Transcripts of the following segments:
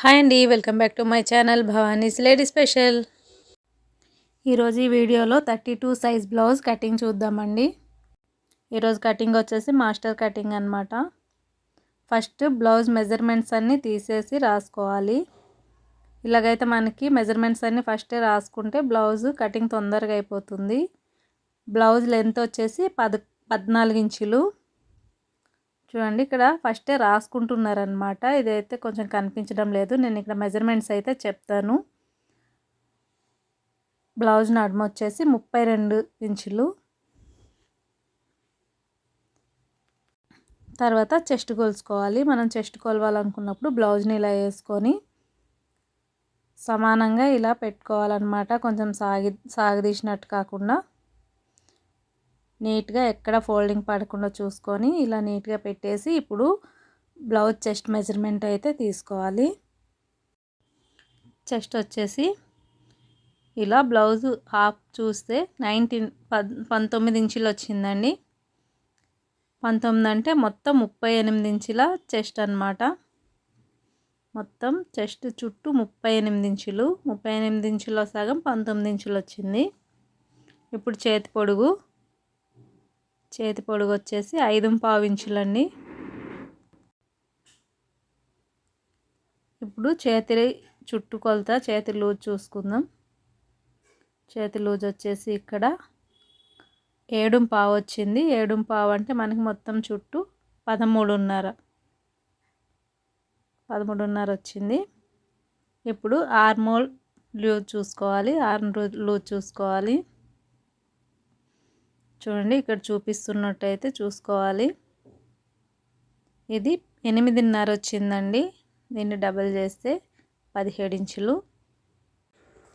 Hi అండి welcome back to my channel Bhavani's lady special. ఈరోజు ఈ వీడియోలో thirty two size blouse cutting చూద్దామండి. ఈరోజు కటింగ్ వచ్చేసి మాస్టర్ కటింగ్ అనమాట ఫస్ట్ బ్లౌజ్ మెజర్మెంట్స్ అన్నీ తీసేసి రాసుకోవాలి. ఇలాగైతే మనకి మెజర్మెంట్స్ అన్నీ ఫస్టే రాసుకుంటే బ్లౌజ్ కటింగ్ తొందరగా అయిపోతుంది. బ్లౌజ్ లెంత్ వచ్చేసి పద్ పద్నాలుగు ఇంచులు. చూడండి ఇక్కడ ఫస్టే రాసుకుంటున్నారనమాట ఇదైతే కొంచెం కనిపించడం లేదు. నేను ఇక్కడ మెజర్మెంట్స్ అయితే చెప్తాను. బ్లౌజ్ నడుము వచ్చేసి ముప్పై రెండు ఇంచులు. తర్వాత చెస్ట్ కొలుసుకోవాలి మనం చెస్ట్ కొలవాలనుకున్నప్పుడు బ్లౌజ్ని ఇలా వేసుకొని సమానంగా ఇలా పెట్టుకోవాలన్నమాట. కొంచెం సాగి సాగదీసినట్టు కాకుండా. నీట్గా ఎక్కడ ఫోల్డింగ్ పడకుండా చూసుకొని ఇలా నీట్గా పెట్టేసి ఇప్పుడు బ్లౌజ్ చెస్ట్ మెజర్మెంట్ అయితే తీసుకోవాలి. చెస్ట్ వచ్చేసి ఇలా బ్లౌజ్ హాఫ్ చూస్తే నైన్టీన్ పంతొమ్మిది ఇంచులు వచ్చిందండి. పంతొమ్మిది అంటే మొత్తం ముప్పై ఎనిమిది ఇంచుల చెస్ట్ అనమాట మొత్తం చెస్ట్ చుట్టూ ముప్పై ఎనిమిది ఇంచులు ముప్పై ఎనిమిది ఇంచులో సగం పంతొమ్మిది ఇంచులు వచ్చింది. ఇప్పుడు చేతి పొడుగు చేతి పొడుగు వచ్చేసి ఐదు పావు ఇంచులండి ఇప్పుడు చేతి చుట్టు కొలత చేతి లూజ్ చూసుకుందాం. చేతి లూజ్ వచ్చేసి ఇక్కడ ఏడు పావు వచ్చింది ఏడు పావు అంటే మనకి మొత్తం చుట్టూ పదమూడున్నర. పదమూడున్నర వచ్చింది. ఇప్పుడు ఆర్మోల్ లూజ్ చూసుకోవాలి. ఆర్మ్ లూజ్ చూసుకోవాలి. చూడండి ఇక్కడ చూపిస్తున్నట్టయితే చూసుకోవాలి. ఇది ఎనిమిదిన్నర వచ్చిందండి. దీన్ని డబల్ చేస్తే పదిహేడు ఇంచులు.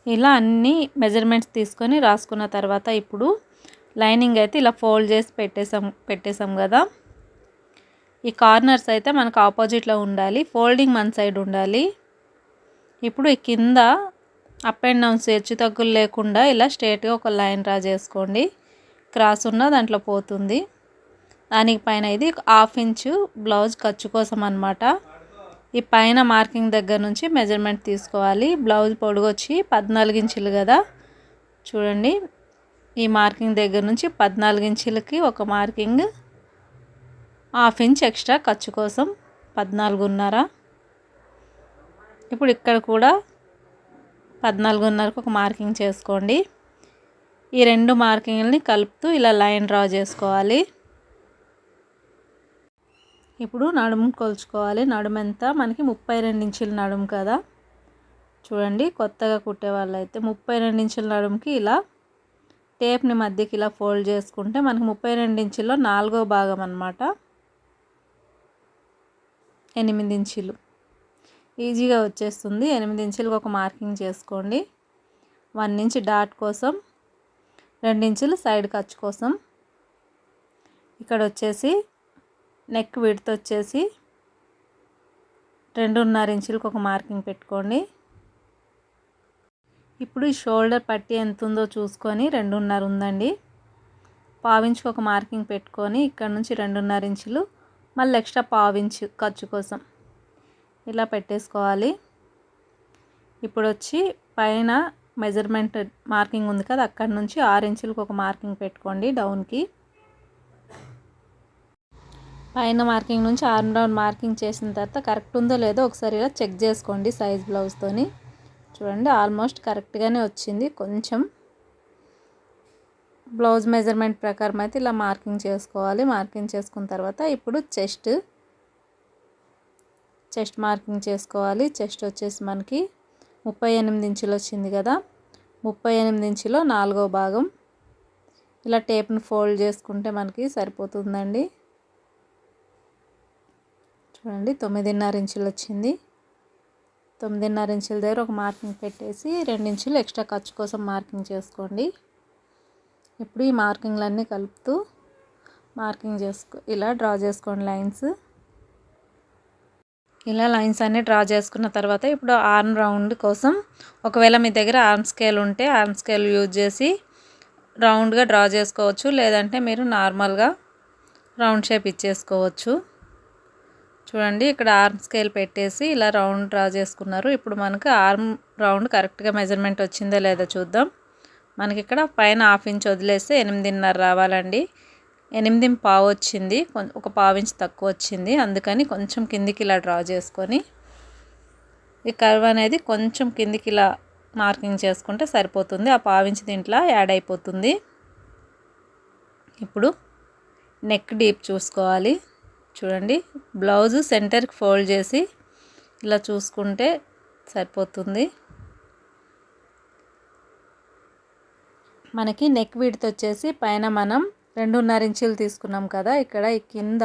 ఇలా అన్ని మెజర్మెంట్స్ తీసుకొని రాసుకున్న తర్వాత ఇప్పుడు లైనింగ్ అయితే ఇలా ఫోల్డ్ చేసి పెట్టేసాం పెట్టేసాం కదా. ఈ కార్నర్స్ అయితే మనకు ఆపోజిట్లో ఉండాలి ఫోల్డింగ్ మన సైడ్ ఉండాలి. ఇప్పుడు ఈ కింద అప్ అండ్ డౌన్స్ హెచ్చు తగ్గులు లేకుండా ఇలా స్ట్రేట్గా ఒక లైన్ డ్రా చేసుకోండి. క్రాస్ ఉన్న దాంట్లో పోతుంది. దానికి పైన ఇది హాఫ్ ఇంచు బ్లౌజ్ ఖర్చు కోసం అనమాట ఈ పైన మార్కింగ్ దగ్గర నుంచి మెజర్మెంట్ తీసుకోవాలి. బ్లౌజ్ పొడుగు వచ్చి పద్నాలుగు ఇంచులు కదా. చూడండి. ఈ మార్కింగ్ దగ్గర నుంచి పద్నాలుగు ఇంచులకి ఒక మార్కింగ్ హాఫ్ ఇంచ్ ఎక్స్ట్రా ఖర్చు కోసం పద్నాలుగున్నర. ఇప్పుడు ఇక్కడ కూడా పద్నాలుగున్నరకు ఒక మార్కింగ్ చేసుకోండి. ఈ రెండు మార్కింగ్లని కలుపుతూ ఇలా లైన్ డ్రా చేసుకోవాలి. ఇప్పుడు నడుము కొలుచుకోవాలి. నడుము ఎంత? మనకి ముప్పై రెండు ఇంచుల నడుము కదా. చూడండి కొత్తగా కుట్టే వాళ్ళైతే ముప్పై రెండు ఇంచుల నడుముకి ఇలా టేప్ని మధ్యకి ఇలా ఫోల్డ్ చేసుకుంటే మనకి ముప్పై రెండు ఇంచుల్లో నాలుగో భాగం అనమాట ఎనిమిది ఇంచులు. ఈజీగా వచ్చేస్తుంది. ఎనిమిది ఇంచులకు ఒక మార్కింగ్ చేసుకోండి. వన్ ఇంచ్ డాట్ కోసం రెండించులు సైడ్ ఖర్చు కోసం. ఇక్కడ వచ్చేసి నెక్ విడత వచ్చేసి రెండున్నర ఇంచులకు ఒక మార్కింగ్ పెట్టుకోండి. ఇప్పుడు ఈ షోల్డర్ పట్టి ఎంత ఉందో చూసుకొని రెండున్నర ఉందండి. పావించుకు ఒక మార్కింగ్ పెట్టుకొని ఇక్కడ నుంచి రెండున్నర ఇంచులు మళ్ళీ ఎక్స్ట్రా పావించు ఖర్చు కోసం ఇలా పెట్టేసుకోవాలి. ఇప్పుడు వచ్చి పైన మెజర్మెంట్ మార్కింగ్ ఉంది కదా అక్కడ నుంచి ఆరు ఇంచులకు ఒక మార్కింగ్ పెట్టుకోండి డౌన్కి. పైన మార్కింగ్ నుంచి ఆర్మ్ డౌన్ మార్కింగ్ చేసిన తర్వాత కరెక్ట్ ఉందో లేదో ఒకసారి ఇలా చెక్ చేసుకోండి సైజ్ బ్లౌజ్తోని చూడండి ఆల్మోస్ట్ కరెక్ట్గానే వచ్చింది. కొంచెం బ్లౌజ్ మెజర్మెంట్ ప్రకారం అయితే ఇలా మార్కింగ్ చేసుకోవాలి. మార్కింగ్ చేసుకున్న తర్వాత ఇప్పుడు చెస్ట్ చెస్ట్ మార్కింగ్ చేసుకోవాలి. చెస్ట్ వచ్చేసి మనకి ముప్పై ఎనిమిది ఇంచులు వచ్చింది కదా. ముప్పై ఎనిమిది ఇంచులో నాలుగో భాగం. ఇలా టేప్ని ఫోల్డ్ చేసుకుంటే మనకి సరిపోతుందండి. చూడండి తొమ్మిదిన్నర ఇంచులు వచ్చింది. తొమ్మిదిన్నర ఇంచుల దగ్గర ఒక మార్కింగ్ పెట్టేసి ఇంచులు ఎక్స్ట్రా ఖర్చు కోసం మార్కింగ్ చేసుకోండి. ఇప్పుడు ఈ మార్కింగ్లన్నీ కలుపుతూ మార్కింగ్ చేసుకో ఇలా డ్రా చేసుకోండి లైన్స్. ఇలా లైన్స్ అన్నీ డ్రా చేసుకున్న తర్వాత ఇప్పుడు ఆర్మ్ రౌండ్ కోసం ఒకవేళ మీ దగ్గర ఆర్మ్ స్కేల్ ఉంటే ఆర్మ్ స్కేల్ యూజ్ చేసి రౌండ్గా డ్రా చేసుకోవచ్చు. లేదంటే మీరు నార్మల్గా రౌండ్ షేప్ ఇచ్చేసుకోవచ్చు. చూడండి ఇక్కడ ఆర్మ్ స్కేల్ పెట్టేసి ఇలా రౌండ్ డ్రా చేసుకున్నారు. ఇప్పుడు మనకు ఆర్మ్ రౌండ్ కరెక్ట్గా మెజర్మెంట్ వచ్చిందో లేదో చూద్దాం. మనకి ఇక్కడ పైన హాఫ్ ఇంచ్ వదిలేస్తే ఎనిమిదిన్నర రావాలండి. ఎనిమిది పావు వచ్చింది. ఒక పావు ఇంచ్ తక్కువ వచ్చింది. అందుకని కొంచెం కిందికి ఇలా డ్రా చేసుకొని ఈ కర్వ్ అనేది కొంచెం కిందికి ఇలా మార్కింగ్ చేసుకుంటే సరిపోతుంది. ఆ పావించి దీంట్లో యాడ్ అయిపోతుంది. ఇప్పుడు నెక్ డీప్ చూసుకోవాలి. చూడండి బ్లౌజు సెంటర్కి ఫోల్డ్ చేసి ఇలా చూసుకుంటే సరిపోతుంది. మనకి నెక్ విడ్త్ వచ్చేసి పైన మనం రెండున్నర ఇంచులు తీసుకున్నాం కదా ఇక్కడ ఈ కింద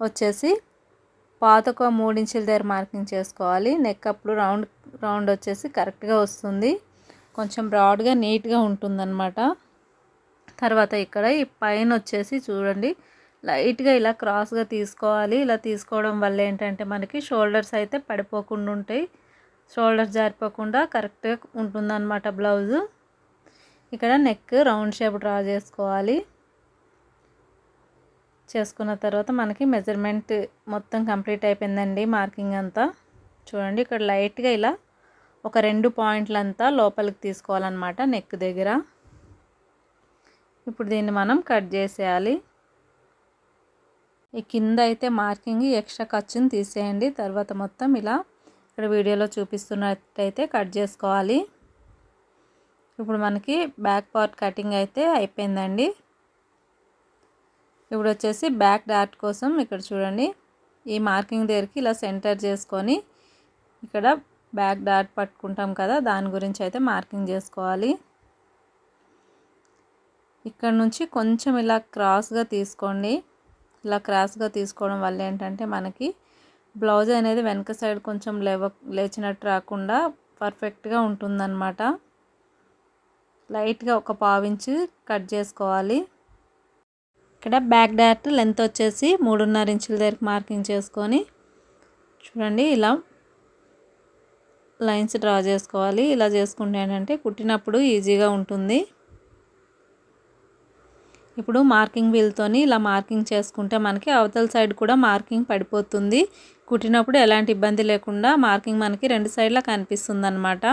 వచ్చేసి పాతక మూడు ఇంచుల దగ్గర మార్కింగ్ చేసుకోవాలి. నెక్ అప్పుడు రౌండ్ రౌండ్ వచ్చేసి కరెక్ట్గా వస్తుంది. కొంచెం బ్రాడ్గా నీట్గా ఉంటుందన్నమాట. తర్వాత ఇక్కడ ఈ పైన వచ్చేసి చూడండి లైట్గా ఇలా క్రాస్గా తీసుకోవాలి. ఇలా తీసుకోవడం వల్ల ఏంటంటే మనకి షోల్డర్స్ అయితే పడిపోకుండా ఉంటాయి. షోల్డర్స్ జారిపోకుండా కరెక్ట్గా ఉంటుందన్నమాట బ్లౌజు. ఇక్కడ నెక్ రౌండ్ షేప్ డ్రా చేసుకోవాలి. చేసుకున్న తర్వాత మనకి మెజర్మెంట్ మొత్తం కంప్లీట్ అయిపోయిందండి మార్కింగ్ అంతా. చూడండి ఇక్కడ లైట్గా ఇలా ఒక రెండు పాయింట్లంతా లోపలికి తీసుకోవాలన్నమాట నెక్ దగ్గర. ఇప్పుడు దీన్ని మనం కట్ చేసేయాలి. ఈ కింద అయితే మార్కింగ్ ఎక్స్ట్రా ఖర్చుని తీసేయండి. తర్వాత మొత్తం ఇలా ఇక్కడ వీడియోలో చూపిస్తున్నట్టయితే కట్ చేసుకోవాలి. ఇప్పుడు మనకి బ్యాక్ పార్ట్ కటింగ్ అయితే అయిపోయిందండి. ఇప్పుడు వచ్చేసి బ్యాక్ డాట్ కోసం ఇక్కడ చూడండి. ఈ మార్కింగ్ దగ్గరికి ఇలా సెంటర్ చేసుకొని ఇక్కడ బ్యాక్ డాట్ పట్టుకుంటాం కదా దాని గురించి అయితే మార్కింగ్ చేసుకోవాలి. ఇక్కడ నుంచి కొంచెం ఇలా క్రాస్గా తీసుకోండి. ఇలా క్రాస్గా తీసుకోవడం వల్ల ఏంటంటే మనకి బ్లౌజ్ అనేది వెనక సైడ్ కొంచెం లేవ లేచినట్టు రాకుండా పర్ఫెక్ట్గా ఉంటుందన్నమాట. లైట్గా ఒక పావించి కట్ చేసుకోవాలి. ఇక్కడ బ్యాక్ డాట్ లెంత్ వచ్చేసి మూడున్నర ఇంచుల దగ్గరికి మార్కింగ్ చేసుకొని చూడండి ఇలా లైన్స్ డ్రా చేసుకోవాలి. ఇలా చేసుకుంటే ఏంటంటే కుట్టినప్పుడు ఈజీగా ఉంటుంది. ఇప్పుడు మార్కింగ్ వీల్తోని ఇలా మార్కింగ్ చేసుకుంటే మనకి అవతల సైడ్ కూడా మార్కింగ్ పడిపోతుంది. కుట్టినప్పుడు ఎలాంటి ఇబ్బంది లేకుండా మార్కింగ్ మనకి రెండు సైడ్లా కనిపిస్తుంది అనమాట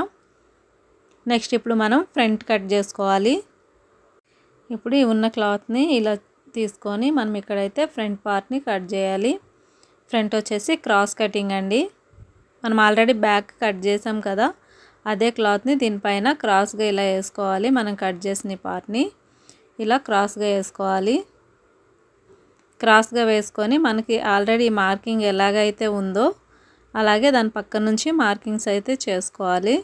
నెక్స్ట్ ఇప్పుడు మనం ఫ్రంట్ కట్ చేసుకోవాలి. ఇప్పుడు ఈ ఉన్న క్లాత్ని ఇలా తీసుకొని మనం ఇక్కడైతే ఫ్రంట్ పార్ట్ని కట్ చేయాలి. ఫ్రంట్ వచ్చేసి క్రాస్ కటింగ్ అండి. మనం ఆల్రెడీ బ్యాక్ కట్ చేసాం కదా అదే క్లాత్ని దీనిపైన క్రాస్గా ఇలా వేసుకోవాలి. మనం కట్ చేసిన పార్ట్ని ఇలా క్రాస్గా వేసుకోవాలి. క్రాస్గా వేసుకొని మనకి ఆల్రెడీ మార్కింగ్ ఎలాగైతే ఉందో అలాగే దాని పక్క నుంచి మార్కింగ్స్ అయితే చేసుకోవాలి.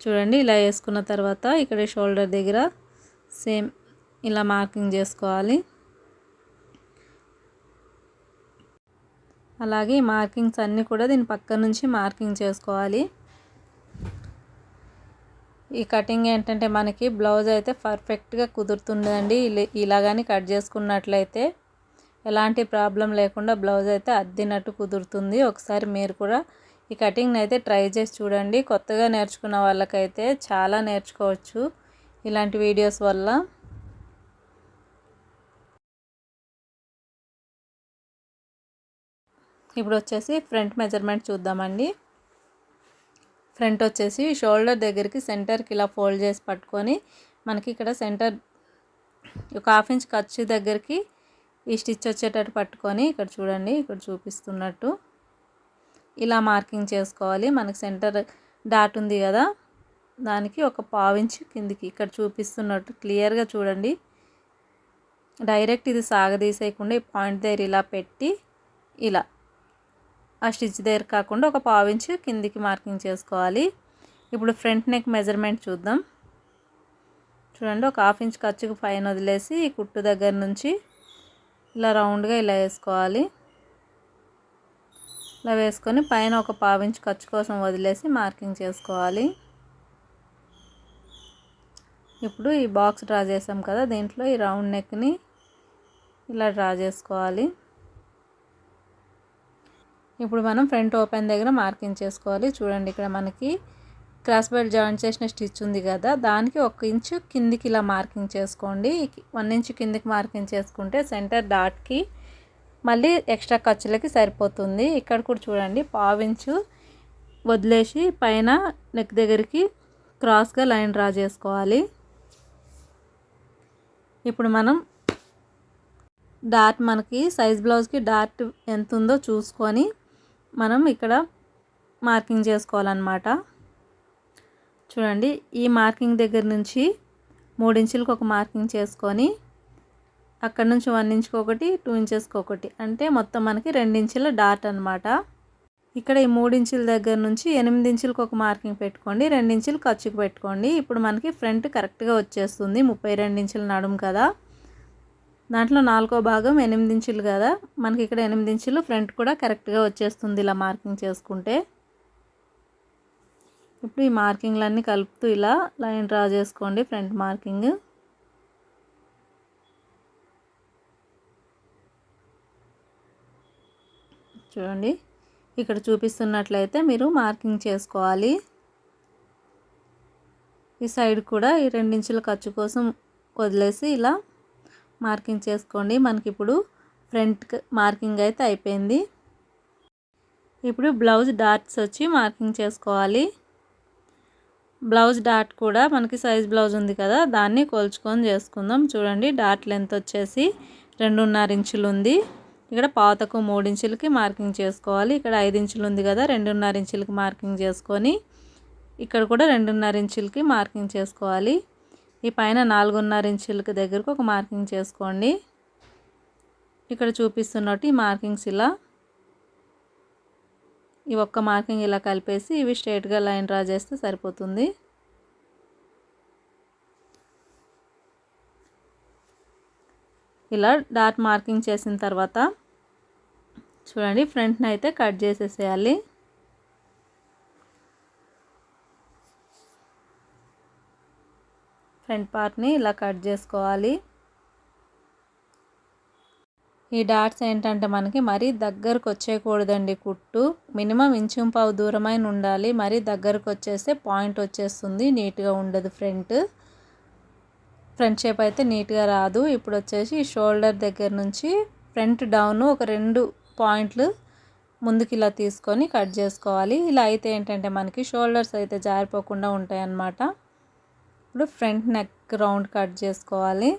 చూడండి ఇలా వేసుకున్న తర్వాత ఇక్కడ షోల్డర్ దగ్గర సేమ్ ఇలా మార్కింగ్ చేసుకోవాలి. అలాగే మార్కింగ్స్ అన్నీ కూడా దీని పక్క నుంచి మార్కింగ్ చేసుకోవాలి. ఈ కటింగ్ ఏంటంటే మనకి బ్లౌజ్ అయితే పర్ఫెక్ట్గా కుదురుతుందండి. ఇలా కానీ కట్ చేసుకున్నట్లయితే ఎలాంటి ప్రాబ్లం లేకుండా బ్లౌజ్ అయితే అద్దినట్టు కుదురుతుంది. ఒకసారి మీరు కూడా ఈ కటింగ్ని అయితే ట్రై చేసి చూడండి. కొత్తగా నేర్చుకున్న వాళ్ళకైతే చాలా నేర్చుకోవచ్చు. ఇలాంటి వీడియోస్ వల్ల ఇప్పుడు వచ్చేసి ఫ్రంట్ మెజర్మెంట్ చూద్దామండి. ఫ్రంట్ వచ్చేసి షోల్డర్ దగ్గరికి సెంటర్కి ఇలా ఫోల్డ్ చేసి పట్టుకొని మనకి ఇక్కడ సెంటర్ ఒక హాఫ్ ఇంచ్ ఖర్చు దగ్గరికి ఈ స్టిచ్ వచ్చేటట్టు పట్టుకొని ఇక్కడ చూడండి ఇక్కడ చూపిస్తున్నట్టు. ఇలా మార్కింగ్ చేసుకోవాలి. మనకి సెంటర్ డాట్ ఉంది కదా దానికి ఒక పావించి కిందికి ఇక్కడ చూపిస్తున్నట్టు క్లియర్గా చూడండి. డైరెక్ట్ ఇది సాగదీసేయకుండా ఈ పాయింట్ దగ్గర ఇలా పెట్టి ఇలా. ఆ స్టిచ్ దగ్గర కాకుండా ఒక పావించి కిందికి మార్కింగ్ చేసుకోవాలి. ఇప్పుడు ఫ్రంట్ నెక్ మెజర్మెంట్ చూద్దాం. చూడండి ఒక హాఫ్ ఇంచ్ ఖర్చుకు పైన వదిలేసి ఈ కుట్టు దగ్గర నుంచి ఇలా రౌండ్గా ఇలా వేసుకోవాలి. ఇలా వేసుకొని పైన ఒక పావించ్ ఖర్చు కోసం వదిలేసి మార్కింగ్ చేసుకోవాలి. ఇప్పుడు ఈ బాక్స్ డ్రా చేసాం కదా దీంట్లో ఈ రౌండ్ నెక్ని ఇలా డ్రా చేసుకోవాలి. ఇప్పుడు మనం ఫ్రంట్ ఓపెన్ దగ్గర మార్కింగ్ చేసుకోవాలి. చూడండి ఇక్కడ మనకి క్రాస్ బెల్ట్ జాయిన్ చేసిన స్టిచ్ ఉంది కదా దానికి ఒక ఇంచు కిందికి ఇలా మార్కింగ్ చేసుకోండి. వన్ ఇంచు కిందికి మార్కింగ్ చేసుకుంటే సెంటర్ డాట్కి మళ్ళీ ఎక్స్ట్రా ఖర్చులకి సరిపోతుంది. ఇక్కడ కూడా చూడండి పావించు వదిలేసి పైన నెక్ దగ్గరికి క్రాస్గా లైన్ డ్రా చేసుకోవాలి. ఇప్పుడు మనం డాట్ మనకి సైజ్ బ్లౌజ్కి డాట్ ఎంత ఉందో చూసుకొని మనం ఇక్కడ మార్కింగ్ చేసుకోవాలన్నమాట. చూడండి ఈ మార్కింగ్ దగ్గర నుంచి మూడు ఇంచులకు ఒక మార్కింగ్ చేసుకొని అక్కడ నుంచి వన్ ఇంచుకి ఒకటి టూ ఇంచెస్కి ఒకటి. అంటే మొత్తం మనకి ఇంచుల డాట్ అనమాట ఇక్కడ ఈ మూడు ఇంచుల దగ్గర నుంచి ఎనిమిది ఇంచులకు ఒక మార్కింగ్ పెట్టుకోండి ఇంచులు ఖర్చుకు పెట్టుకోండి. ఇప్పుడు మనకి ఫ్రంట్ కరెక్ట్గా వచ్చేస్తుంది ముప్పై ఇంచుల నడుము కదా. దాంట్లో నాలుగో భాగం ఎనిమిది ఇంచులు కదా. మనకి ఇక్కడ ఎనిమిది ఇంచులు ఫ్రంట్ కూడా కరెక్ట్గా వచ్చేస్తుంది ఇలా మార్కింగ్ చేసుకుంటే. ఇప్పుడు ఈ మార్కింగ్లన్నీ కలుపుతూ ఇలా లైన్ డ్రా చేసుకోండి ఫ్రంట్ మార్కింగ్. చూడండి. ఇక్కడ చూపిస్తున్నట్లయితే మీరు మార్కింగ్ చేసుకోవాలి. ఈ సైడ్ కూడా ఈ రెండించుల ఖర్చు కోసం వదిలేసి ఇలా మార్కింగ్ చేసుకోండి. మనకి ఇప్పుడు ఫ్రంట్ మార్కింగ్ అయితే అయిపోయింది. ఇప్పుడు బ్లౌజ్ డాట్స్ వచ్చి మార్కింగ్ చేసుకోవాలి. బ్లౌజ్ డాట్ కూడా మనకి సైజ్ బ్లౌజ్ ఉంది కదా దాన్ని కొలుచుకొని చేసుకుందాం. చూడండి డాట్ లెంత్ వచ్చేసి రెండున్నర ఇంచులు ఉంది ఇక్కడ పాతకు మూడు ఇంచులకి మార్కింగ్ చేసుకోవాలి. ఇక్కడ ఐదు ఇంచులు ఉంది కదా రెండున్నర ఇంచులకి మార్కింగ్ చేసుకొని ఇక్కడ కూడా రెండున్నర ఇంచులకి మార్కింగ్ చేసుకోవాలి. ఈ పైన నాలుగున్నర ఇంచులకి దగ్గరకు ఒక మార్కింగ్ చేసుకోండి. ఇక్కడ చూపిస్తున్నట్టు ఈ మార్కింగ్స్ ఇలా ఈ ఒక్క మార్కింగ్ ఇలా కలిపేసి ఇవి స్ట్రైట్గా లైన్ డ్రా చేస్తే సరిపోతుంది. ఇలా డాట్ మార్కింగ్ చేసిన తర్వాత చూడండి ఫ్రంట్ని అయితే కట్ చేసేసేయాలి. ఫ్రంట్ పార్ట్ని ఇలా కట్ చేసుకోవాలి. ఈ డాట్స్ ఏంటంటే మనకి మరీ దగ్గరకు వచ్చేయకూడదండి కుట్టు. మినిమం ఇంచుంపావు దూరమైన ఉండాలి. మరీ దగ్గరకు వచ్చేస్తే పాయింట్ వచ్చేస్తుంది నీట్గా ఉండదు ఫ్రంట్. ఫ్రంట్ షేప్ అయితే నీట్గా రాదు. ఇప్పుడు వచ్చేసి షోల్డర్ దగ్గర నుంచి ఫ్రంట్ డౌన్ ఒక రెండు పాయింట్లు ముందుకు ఇలా తీసుకొని కట్ చేసుకోవాలి. ఇలా అయితే ఏంటంటే మనకి షోల్డర్స్ అయితే జారిపోకుండా ఉంటాయి అన్నమాట ఇప్పుడు ఫ్రంట్ నెక్ రౌండ్ కట్ చేసుకోవాలి.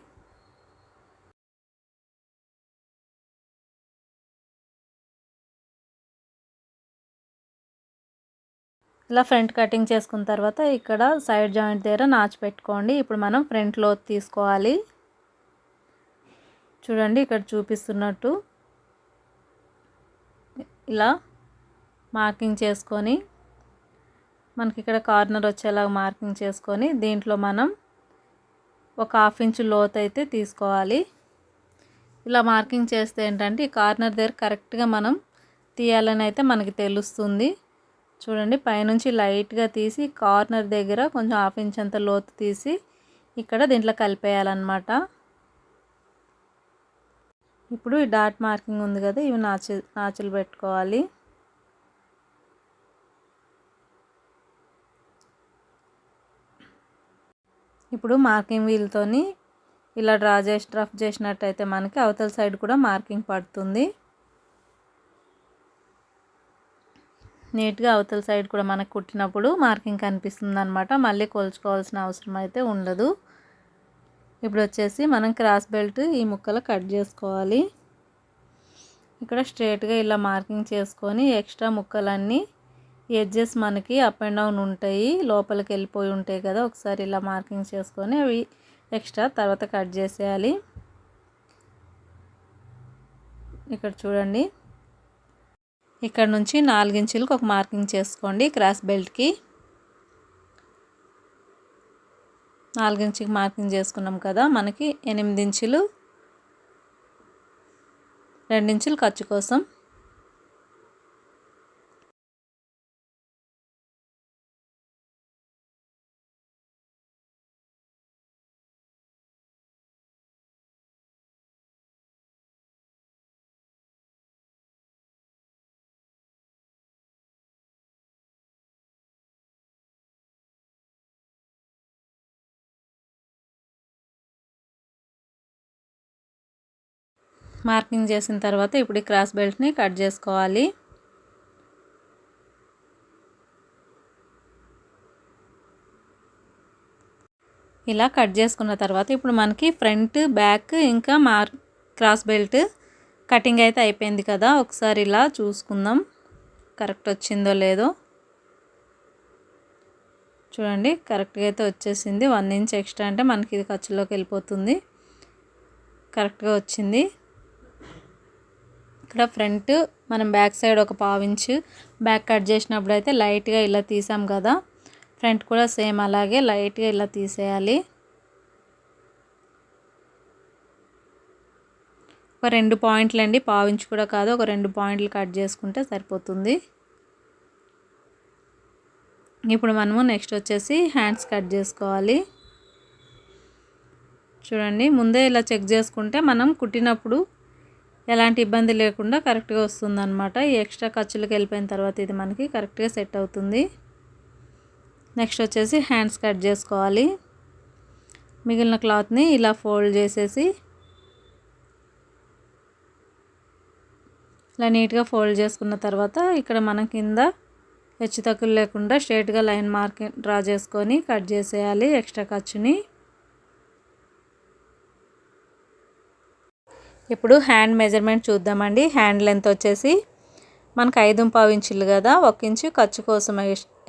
ఇలా ఫ్రంట్ కటింగ్ చేసుకున్న తర్వాత ఇక్కడ సైడ్ జాయింట్ దగ్గర నాచు పెట్టుకోండి. ఇప్పుడు మనం ఫ్రంట్లో తీసుకోవాలి. చూడండి ఇక్కడ చూపిస్తున్నట్టు. ఇలా మార్కింగ్ చేసుకొని మనకి ఇక్కడ కార్నర్ వచ్చేలాగా మార్కింగ్ చేసుకొని దీంట్లో మనం ఒక హాఫ్ ఇంచ్ లోత్ అయితే తీసుకోవాలి. ఇలా మార్కింగ్ చేస్తే ఏంటంటే ఈ కార్నర్ దగ్గర కరెక్ట్గా మనం తీయాలని అయితే మనకి తెలుస్తుంది. చూడండి పైనుంచి లైట్గా తీసి కార్నర్ దగ్గర కొంచెం హాఫ్ ఇంచ్ అంత లోతు తీసి ఇక్కడ దీంట్లో కలిపేయాలన్నమాట. ఇప్పుడు ఈ డాట్ మార్కింగ్ ఉంది కదా ఇవి నాచు నాచులు పెట్టుకోవాలి. ఇప్పుడు మార్కింగ్ వీల్తోని ఇలా డ్రా చేసి రఫ్ చేసినట్టయితే మనకి అవతల సైడ్ కూడా మార్కింగ్ పడుతుంది. నీట్గా అవతల సైడ్ కూడా మనకు కుట్టినప్పుడు మార్కింగ్ కనిపిస్తుంది అనమాట మళ్ళీ కొలుచుకోవాల్సిన అవసరం అయితే ఉండదు. ఇప్పుడు వచ్చేసి మనం క్రాస్ బెల్ట్ ఈ ముక్కలు కట్ చేసుకోవాలి. ఇక్కడ స్ట్రేట్గా ఇలా మార్కింగ్ చేసుకొని ఎక్స్ట్రా ముక్కలన్నీ ఎడ్జెస్ మనకి అప్ అండ్ డౌన్ ఉంటాయి. లోపలికి వెళ్ళిపోయి ఉంటాయి కదా ఒకసారి ఇలా మార్కింగ్ చేసుకొని అవి ఎక్స్ట్రా తర్వాత కట్ చేసేయాలి. ఇక్కడ చూడండి. ఇక్కడ నుంచి నాలుగించులకు ఒక మార్కింగ్ చేసుకోండి క్రాస్ బెల్ట్కి. నాలుగించుకి మార్కింగ్ చేసుకున్నాం కదా మనకి ఎనిమిది ఇంచులు రెండించులు ఖర్చు కోసం. మార్కింగ్ చేసిన తర్వాత ఇప్పుడు ఈ క్రాస్ బెల్ట్ని కట్ చేసుకోవాలి. ఇలా కట్ చేసుకున్న తర్వాత ఇప్పుడు మనకి ఫ్రంట్ బ్యాక్ ఇంకా మార్ క్రాస్ బెల్ట్ కటింగ్ అయితే అయిపోయింది కదా. ఒకసారి ఇలా చూసుకుందాం. కరెక్ట్ వచ్చిందో లేదో. చూడండి కరెక్ట్గా అయితే వచ్చేసింది. వన్ ఇంచ్ ఎక్స్ట్రా అంటే మనకి ఇది ఖర్చులోకి వెళ్ళిపోతుంది. కరెక్ట్గా వచ్చింది. ఇక్కడ ఫ్రంట్ మనం బ్యాక్ సైడ్ ఒక పావించు బ్యాక్ కట్ చేసినప్పుడు అయితే లైట్గా ఇలా తీసాం కదా. ఫ్రంట్ కూడా సేమ్ అలాగే లైట్గా ఇలా తీసేయాలి. ఒక రెండు పాయింట్లు అండి పావించి కూడా కాదు ఒక రెండు పాయింట్లు కట్ చేసుకుంటే సరిపోతుంది. ఇప్పుడు మనము నెక్స్ట్ వచ్చేసి హ్యాండ్స్ కట్ చేసుకోవాలి. చూడండి ముందే ఇలా చెక్ చేసుకుంటే మనం కుట్టినప్పుడు ఎలాంటి ఇబ్బంది లేకుండా కరెక్ట్గా వస్తుందన్నమాట. ఈ ఎక్స్ట్రా ఖర్చులకు వెళ్ళిపోయిన తర్వాత ఇది మనకి కరెక్ట్గా సెట్ అవుతుంది. నెక్స్ట్ వచ్చేసి హ్యాండ్స్ కట్ చేసుకోవాలి. మిగిలిన క్లాత్ని ఇలా ఫోల్డ్ చేసేసి ఇలా నీట్గా ఫోల్డ్ చేసుకున్న తర్వాత ఇక్కడ మన కింద హెచ్చు తక్కువ లేకుండా స్ట్రేట్గా లైన్ మార్కింగ్ డ్రా చేసుకొని కట్ చేసేయాలి ఎక్స్ట్రా ఖర్చుని. ఇప్పుడు హ్యాండ్ మెజర్మెంట్ చూద్దామండి. హ్యాండ్ లెంత్ వచ్చేసి మనకు ఐదు పావు ఇంచులు కదా. ఒక ఇంచు ఖర్చు కోసం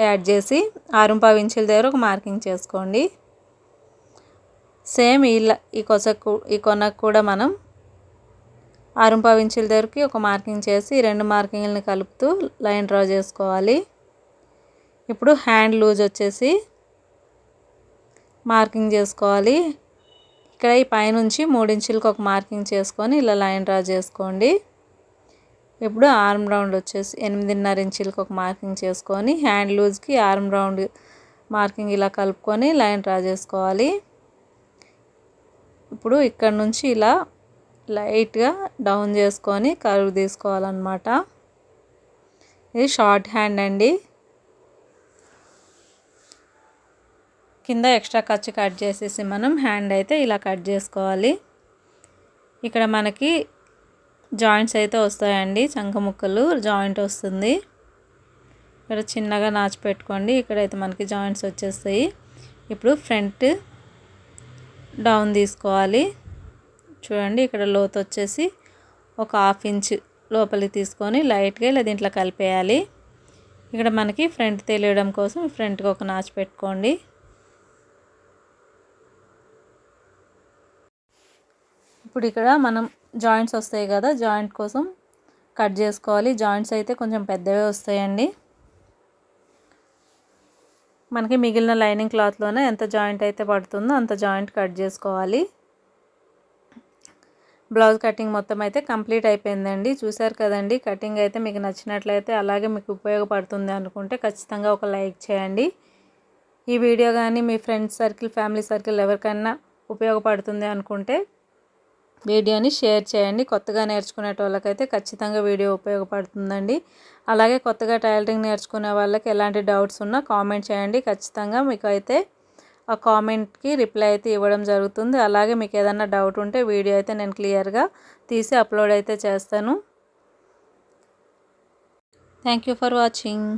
యాడ్ చేసి ఆరు పావు ఇంచుల దగ్గర ఒక మార్కింగ్ చేసుకోండి. సేమ్ ఇలా ఈ కొసకు ఈ కొనకు కూడా మనం ఆరు పావు ఇంచుల దగ్గరికి ఒక మార్కింగ్ చేసి రెండు మార్కింగ్లని కలుపుతూ లైన్ డ్రా చేసుకోవాలి. ఇప్పుడు హ్యాండ్ లూజ్ వచ్చేసి మార్కింగ్ చేసుకోవాలి. ఇక్కడ ఈ పైనుంచి మూడించులకు ఒక మార్కింగ్ చేసుకొని ఇలా లైన్ డ్రా చేసుకోండి. ఇప్పుడు ఆర్మ్ రౌండ్ వచ్చేసి ఎనిమిదిన్నర ఇంచులకు ఒక మార్కింగ్ చేసుకొని హ్యాండ్ లూజ్కి ఆర్మ్ రౌండ్ మార్కింగ్ ఇలా కలుపుకొని లైన్ డ్రా చేసుకోవాలి. ఇప్పుడు ఇక్కడ నుంచి ఇలా లైట్గా డౌన్ చేసుకొని కరువు తీసుకోవాలన్నమాట. ఇది షార్ట్ హ్యాండ్ అండి. కింద ఎక్స్ట్రా ఖర్చు కట్ చేసేసి మనం హ్యాండ్ అయితే ఇలా కట్ చేసుకోవాలి. ఇక్కడ మనకి జాయింట్స్ అయితే వస్తాయండి చంక ముక్కలు జాయింట్ వస్తుంది. ఇక్కడ చిన్నగా నాచి పెట్టుకోండి ఇక్కడైతే మనకి జాయింట్స్ వచ్చేస్తాయి. ఇప్పుడు ఫ్రంట్ డౌన్ తీసుకోవాలి. చూడండి ఇక్కడ లోతు వచ్చేసి ఒక హాఫ్ ఇంచ్ లోపలికి తీసుకొని లైట్గా ఇలా దీంట్లో కలిపేయాలి. ఇక్కడ మనకి ఫ్రంట్ తెలియడం కోసం ఫ్రంట్కి ఒక నాచు పెట్టుకోండి. ఇప్పుడు ఇక్కడ మనం జాయింట్స్ వస్తాయి కదా జాయింట్ కోసం కట్ చేసుకోవాలి. జాయింట్స్ అయితే కొంచెం పెద్దవే వస్తాయండి. మనకి మిగిలిన లైనింగ్ క్లాత్లోనే ఎంత జాయింట్ అయితే పడుతుందో అంత జాయింట్ కట్ చేసుకోవాలి. బ్లౌజ్ కటింగ్ మొత్తం అయితే కంప్లీట్ అయిపోయిందండి. చూసారు కదండి కటింగ్ అయితే మీకు నచ్చినట్లయితే అలాగే మీకు ఉపయోగపడుతుంది అనుకుంటే ఖచ్చితంగా ఒక లైక్ చేయండి. ఈ వీడియో కానీ మీ ఫ్రెండ్స్ సర్కిల్ ఫ్యామిలీ సర్కిల్ ఎవరికైనా ఉపయోగపడుతుంది అనుకుంటే వీడియోని షేర్ చేయండి. కొత్తగా నేర్చుకునే వాళ్ళకైతే ఖచ్చితంగా వీడియో ఉపయోగపడుతుందండి. అలాగే కొత్తగా టైలరింగ్ నేర్చుకునే వాళ్ళకి ఎలాంటి డౌట్స్ ఉన్నా కామెంట్ చేయండి. ఖచ్చితంగా మీకు అయితే ఆ కామెంట్కి రిప్లై అయితే ఇవ్వడం జరుగుతుంది. అలాగే మీకు ఏదైనా డౌట్ ఉంటే వీడియో అయితే నేను క్లియర్గా తీసి అప్లోడ్ అయితే చేస్తాను. Thank you for watching.